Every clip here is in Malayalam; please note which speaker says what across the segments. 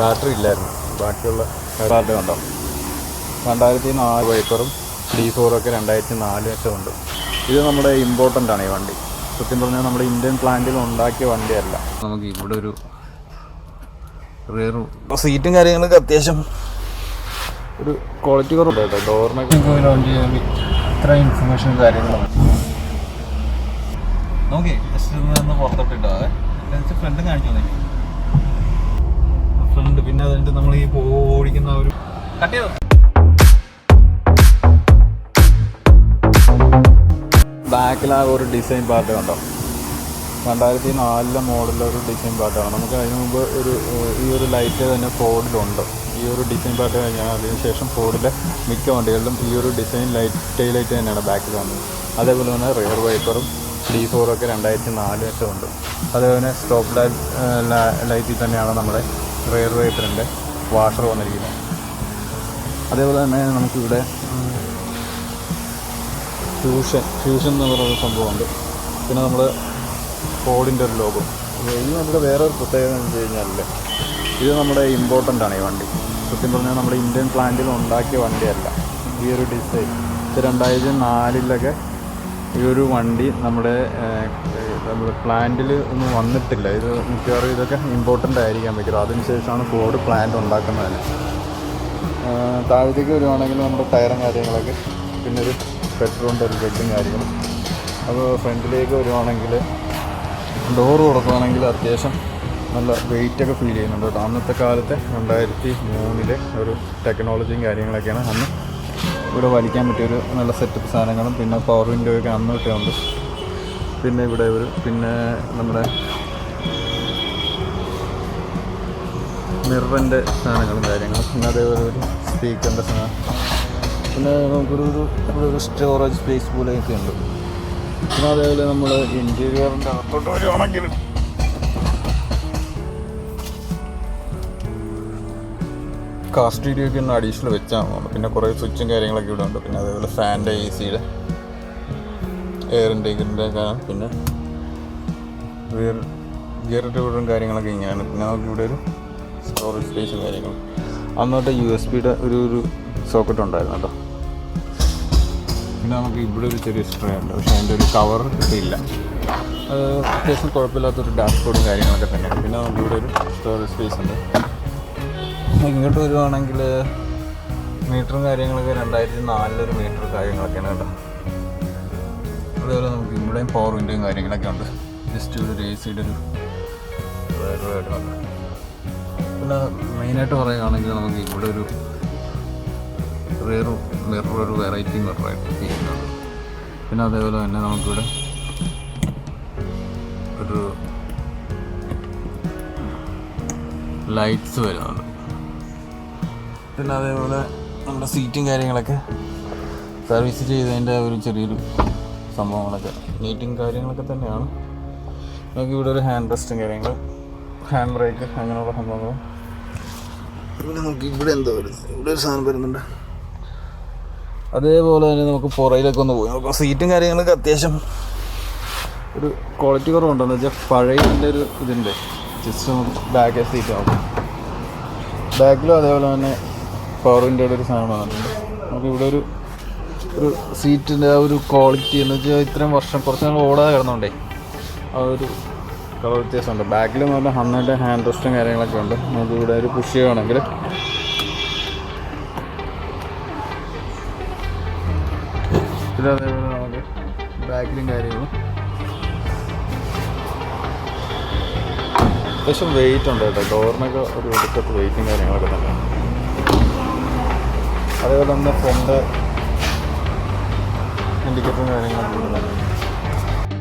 Speaker 1: ബാറ്ററി ഇല്ലായിരുന്നു. ബാക്കിയുള്ള ബാറ്ററി കണ്ടോ രണ്ടായിരത്തി നാല് വൈപ്പറും ഡി ഫോറൊക്കെ രണ്ടായിരത്തി നാല് വെച്ചും ഉണ്ട്. ഇത് നമ്മുടെ ഇമ്പോർട്ടന്റ് ആണ് ഈ വണ്ടി. സത്യം പറഞ്ഞാൽ നമ്മുടെ ഇന്ത്യൻ പ്ലാന്റിൽ ഉണ്ടാക്കിയ വണ്ടിയല്ല. നമുക്ക് ഇവിടെ ഒരു റേറും സീറ്റും കാര്യങ്ങളൊക്കെ അത്യാവശ്യം ഒരു ക്വാളിറ്റി കുറവുണ്ട് കേട്ടോ. ഡോറിനൊക്കെ ലോഞ്ച് ചെയ്യാൻ ഇത്ര ഇൻഫർമേഷൻ കാര്യങ്ങളും. നോക്കി ജസ്റ്റ് ഒന്ന് പുറത്തോട്ടിട്ടോ ഫ്രണ്ട് കാണിച്ചു തന്നെ. പിന്നെ അതിന്റെ നമ്മൾ ഈ ഓടിക്കുന്ന ഒരു കട്ട് ചെയ്തോ? ബാക്കിൽ ആ ഒരു ഡിസൈൻ പാർട്ട് കണ്ടോ? രണ്ടായിരത്തി നാലിലെ മോഡലിലെ ഒരു ഡിസൈൻ പാർട്ടാണ് നമുക്ക് അതിന് മുമ്പ് ഒരു ഈ ഒരു ലൈറ്റ് തന്നെ ഫോർഡിലുണ്ട് ഈ ഒരു ഡിസൈൻ പാർട്ട് കഴിഞ്ഞാൽ അതിനുശേഷം ഫോർഡിലെ മിക്ക വണ്ടികളിലും ഈ ഒരു ഡിസൈൻ ലൈറ്റ് ടെയിൽ ലൈറ്റ് തന്നെയാണ് ബാക്കിൽ വന്നത്. അതേപോലെ തന്നെ റിയർ വൈപ്പറും ഡി ഒക്കെ രണ്ടായിരത്തി നാല് ഉണ്ട് അതേപോലെ സ്റ്റോപ്പ് ലൈറ്റ് ലൈറ്റിൽ തന്നെയാണ് നമ്മുടെ റിയർ വൈപ്പറിന്റെ വാഷർ വന്നിരിക്കുന്നത് അതേപോലെ തന്നെ നമുക്കിവിടെ ഫ്യൂഷൻ ഫ്യൂഷൻ എന്ന് പറയുന്ന സംഭവമുണ്ട്. പിന്നെ നമ്മൾ ഫോർഡിന്റെ ഒരു ലോഗോ ഇനി നമ്മുടെ വേറെ ഒരു പ്രത്യേകത എന്ന് വെച്ച് കഴിഞ്ഞാൽ ഇത് നമ്മുടെ ഇമ്പോർട്ടന്റ് ആണ് ഈ വണ്ടി. സത്യം പറഞ്ഞാൽ നമ്മുടെ ഇന്ത്യൻ പ്ലാന്റിൽ ഉണ്ടാക്കിയ വണ്ടിയല്ല. ഈ ഒരു ഡിസൈൻ ഇത് രണ്ടായിരത്തി നാലിലൊക്കെ ഈ ഒരു വണ്ടി നമ്മുടെ നമ്മുടെ പ്ലാന്റിൽ ഒന്നും വന്നിട്ടില്ല. ഇത് മിക്കവാറും ഇതൊക്കെ ഇമ്പോർട്ടന്റ് ആയിരിക്കാൻ പറ്റും അതിനുശേഷമാണ് ഫോർഡ് പ്ലാന്റ് ഉണ്ടാക്കുന്നത്. തന്നെ താഴത്തേക്ക് വരുവാണെങ്കിൽ നമ്മുടെ ടയറും കാര്യങ്ങളൊക്കെ പിന്നെ ഒരു പെട്രോളിന്റെ ഒരു ബെഡും കാര്യങ്ങളും. അപ്പോൾ ഫ്രണ്ടിലേക്ക് വരുവാണെങ്കിൽ ഡോർ തുറക്കുകയാണെങ്കിൽ അത്യാവശ്യം നല്ല വെയിറ്റൊക്കെ ഫീൽ ചെയ്യുന്നുണ്ട് കേട്ടോ. അന്നത്തെ കാലത്തെ രണ്ടായിരത്തി മൂന്നിലെ ഒരു ടെക്നോളജിയും കാര്യങ്ങളൊക്കെയാണ് അന്ന് ഇവിടെ വലിക്കാൻ പറ്റിയൊരു നല്ല സെറ്റപ്പ് സാധനങ്ങളും പിന്നെ പവർ വിൻഡോയൊക്കെ അന്ന് തൊട്ടേ ഉണ്ട്. പിന്നെ ഇവിടെ ഒരു പിന്നെ നമ്മുടെ മിററിന്റെ സാധനങ്ങളും കാര്യങ്ങളും. പിന്നെ അതേപോലെ ഒരു സ്പീക്കറിന്റെ സാധനം. പിന്നെ നമുക്കൊരു ഒരു സ്റ്റോറേജ് സ്പേസ് പോലെയൊക്കെ ഉണ്ട്. പിന്നെ അതേപോലെ നമ്മൾ ഇന്റീരിയറിന്റെ അകത്തോട്ട് വരുവാണെങ്കിൽ കാർ വീഡിയോ ഒക്കെ ഒന്ന് അഡീഷണൽ വെച്ചാൽ തോന്നുന്നു പിന്നെ കുറേ സ്വിച്ചും കാര്യങ്ങളൊക്കെ ഇവിടെ ഉണ്ട്. പിന്നെ അതേപോലെ ഫാന്റെ എ സിയുടെ എയർ ഇൻടേക്കിന്റെ പിന്നെ ഗിയർ ഗിയർ ട്യൂബറും കാര്യങ്ങളൊക്കെ ഇങ്ങനെയാണ്. പിന്നെ നമുക്ക് ഇവിടെ ഒരു സ്റ്റോറേജ് സ്പേസും കാര്യങ്ങളും. അന്നോട്ട് യു എസ് ബിയുടെ ഒരു ഒരു സോക്കറ്റ് ഉണ്ടായിരുന്നു കേട്ടോ. പിന്നെ നമുക്ക് ഇവിടെ ഒരു ചെറിയ സ്ട്രേ ഉണ്ട്. പക്ഷേ അതിന്റെ ഒരു കവർ ഇല്ല അത് അത്യാവശ്യം കുഴപ്പമില്ലാത്തൊരു ഡാഷ്ബോർഡും കാര്യങ്ങളൊക്കെ തന്നെയാണ്. പിന്നെ നമുക്ക് ഇവിടെ ഒരു സ്റ്റോറേജ് സ്പേസ് ഉണ്ട്. ഇങ്ങോട്ട് വരുവാണെങ്കിൽ മീറ്ററും കാര്യങ്ങളൊക്കെ രണ്ടായിരത്തി നാലിലൊരു മീറ്റർ കാര്യങ്ങളൊക്കെയാണ് കേട്ടോ. അതേപോലെ നമുക്ക് ഇവിടെയും പവർ വിൻഡോയും കാര്യങ്ങളൊക്കെ ഉണ്ട്. ജസ്റ്റ് ഒരു എ സിയുടെ ഒരു പിന്നെ മെയിനായിട്ട് പറയുകയാണെങ്കിൽ നമുക്ക് ഇവിടെ ഒരു റിയർ മിറർ ഒരു വെറൈറ്റി മിററായിട്ട് ചെയ്യുന്നുണ്ട് പിന്നെ അതേപോലെ തന്നെ നമുക്കിവിടെ ഒരു ലൈറ്റ്സ് വരുന്നുണ്ട്. പിന്നെ അതേപോലെ നമ്മുടെ സീറ്റും കാര്യങ്ങളൊക്കെ സർവീസ് ചെയ്തതിന്റെ ഒരു ചെറിയൊരു സംഭവങ്ങളൊക്കെ നീറ്റും കാര്യങ്ങളൊക്കെ തന്നെയാണ്. നമുക്ക് ഇവിടെ ഒരു ഹാൻഡ് റെസ്റ്റും കാര്യങ്ങൾ ഹാൻഡ് ബ്രേക്ക് അങ്ങനെയുള്ള സംഭവങ്ങൾ പിന്നെ നമുക്ക് ഇവിടെ എന്തോ വരുന്നത് ഇവിടെ ഒരു സാധനം വരുന്നുണ്ട്. അതേപോലെ തന്നെ നമുക്ക് പുറയിലൊക്കെ ഒന്ന് പോയി. നോക്കാം സീറ്റും കാര്യങ്ങളൊക്കെ അത്യാവശ്യം ഒരു ക്വാളിറ്റി കുറവുണ്ടെന്ന് വെച്ചാൽ പഴയതിന്റെ ഒരു ഇതുണ്ട് ജസ്റ്റ് നമുക്ക് ബാക്ക് സീറ്റ് നോക്കാം ബാക്കിലും അതേപോലെ തന്നെ പവർ ഒരു സാധനമാണ് നമുക്ക് ഇവിടെ ഒരു ഒരു സീറ്റിന്റെ ആ ഒരു ക്വാളിറ്റി എന്ന് വെച്ചാൽ ഇത്രയും വർഷം കുറച്ച് നാൾ ഓടാതെ കിടന്നുകൊണ്ടേ ആ ഒരു കളർ വ്യത്യാസമുണ്ട്. ബാക്കിൽ പറഞ്ഞാൽ ഹണ്ണിന്റെ ഹാൻഡ് റെസ്റ്റും കാര്യങ്ങളൊക്കെ ഉണ്ട്. നമുക്ക് ഇവിടെ ഒരു പുഷ് ചെയ്യുകയാണെങ്കിൽ അതേപോലെ നമുക്ക് ബാക്കിലും കാര്യങ്ങളും. അത്യാവശ്യം വെയിറ്റ് ഉണ്ട് കേട്ടോ. ഡോറിനൊക്കെ ഒരു ഒടുക്കത്ത് വെയിറ്റും കാര്യങ്ങളൊക്കെ തന്നെ അതേപോലെ തന്നെ ഫ്രണ്ട് ഇൻഡിക്കേറ്ററും കാര്യങ്ങളൊക്കെ തന്നെ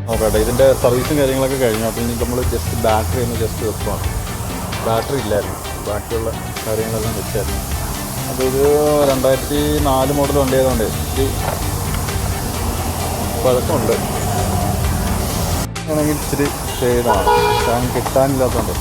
Speaker 1: നോക്കട്ടെ ഇതിന്റെ സർവീസും കാര്യങ്ങളൊക്കെ കഴിഞ്ഞു. അപ്പോൾ ഇനി നമ്മൾ ജസ്റ്റ് ബാറ്ററി ഒന്ന് ജസ്റ്റ് വെക്കുവാണ്. ബാറ്ററി ഇല്ലായിരുന്നു. ബാക്കിയുള്ള കാര്യങ്ങളെല്ലാം വെച്ചായിരുന്നു. അപ്പോൾ ഇത് രണ്ടായിരത്തി നാല് മോഡൽ വണ്ടി ആയതുകൊണ്ട് ഇച്ചിരി പഴക്കമുണ്ട്. ആണെങ്കിൽ ഇച്ചിരി ഷെയ്ഡാണ് കാരണം കിട്ടാനില്ലാത്തതുകൊണ്ട്.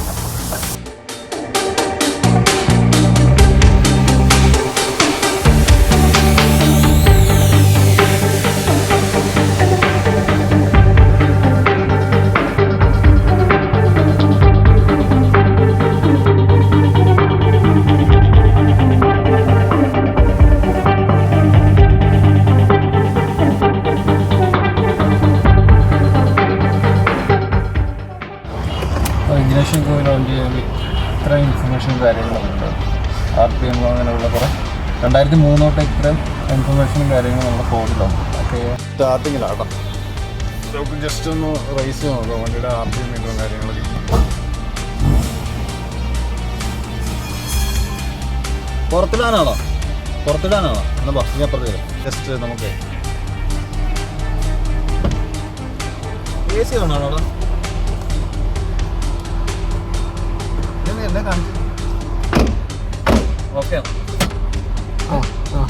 Speaker 1: ഇൻഫർമേഷനും കാര്യങ്ങളൊക്കെ ഉണ്ട്. ആർ പി എം അങ്ങനെയുള്ള കുറേ. രണ്ടായിരത്തി മൂന്നോട്ട് ഇത്രയും ഇൻഫർമേഷനും കാര്യങ്ങളും നമ്മുടെ ഫോണിലാണ് ഓക്കെ സ്റ്റാർട്ടിങ്ങിലാട്ടോ നമുക്ക് ജസ്റ്റ് ഒന്ന് റൈസ് നോക്കാം. വണ്ടിയുടെ ആർ പി എം മീറ്ററും കാര്യങ്ങളൊക്കെ പുറത്തിടാനാണോ? പുറത്തിടാനാണോ എന്നാ ബസ് ഞാൻ പറഞ്ഞു ജസ്റ്റ് നമുക്ക്. എ സി വന്നാണോ ഓക്കെ.
Speaker 2: ആ ആ.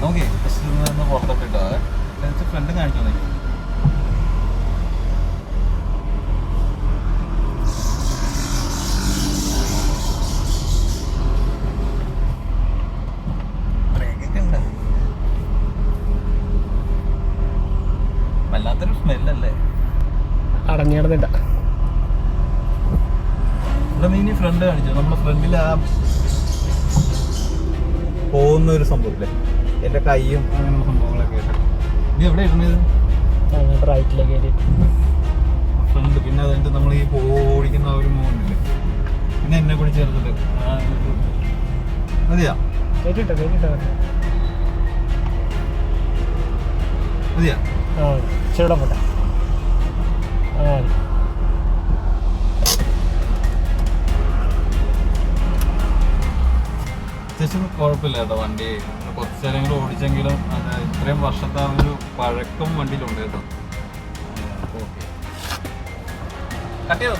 Speaker 1: നമുക്ക് ഒന്ന് എനിക്ക് ഫ്രണ്ട് കാണിച്ചു തന്നെ. വല്ലാത്തൊരു സ്മെല്ലല്ലേ ഇവിടെ നീ ഫ്രണ്ട് കാണിച്ചു നമ്മുടെ ഫ്രണ്ടിൽ ആ പോകുന്ന ഒരു സംഭവമില്ലേ എന്റെ കൈയും അങ്ങനെയുള്ള സംഭവങ്ങളൊക്കെ ഇത് എവിടെ ഇരുന്നത്
Speaker 2: റൈറ്റിലേക്ക്
Speaker 1: ഫ്രണ്ട് പിന്നെ അതുകൊണ്ട് നമ്മൾ ഈ ഓടിക്കുന്ന ഒരു മോഹനില്ലേ പിന്നെ എന്നെ കൂടി ചേർത്തിട്ട്. മതിയാ? മതിയാ?
Speaker 2: ആ ചെറുടെ പോട്ടെ. ആ
Speaker 1: അത്യാവശ്യം കുഴപ്പമില്ല കേട്ടോ. വണ്ടി കുറച്ച് നേരങ്ങൾ ഓടിച്ചെങ്കിലും അത് ഇത്രയും വർഷത്തെ ആ ഒരു പഴക്കം വണ്ടിയിലുണ്ട് കേട്ടോ. ഓക്കെ. കട്ട് ചെയ്തോ?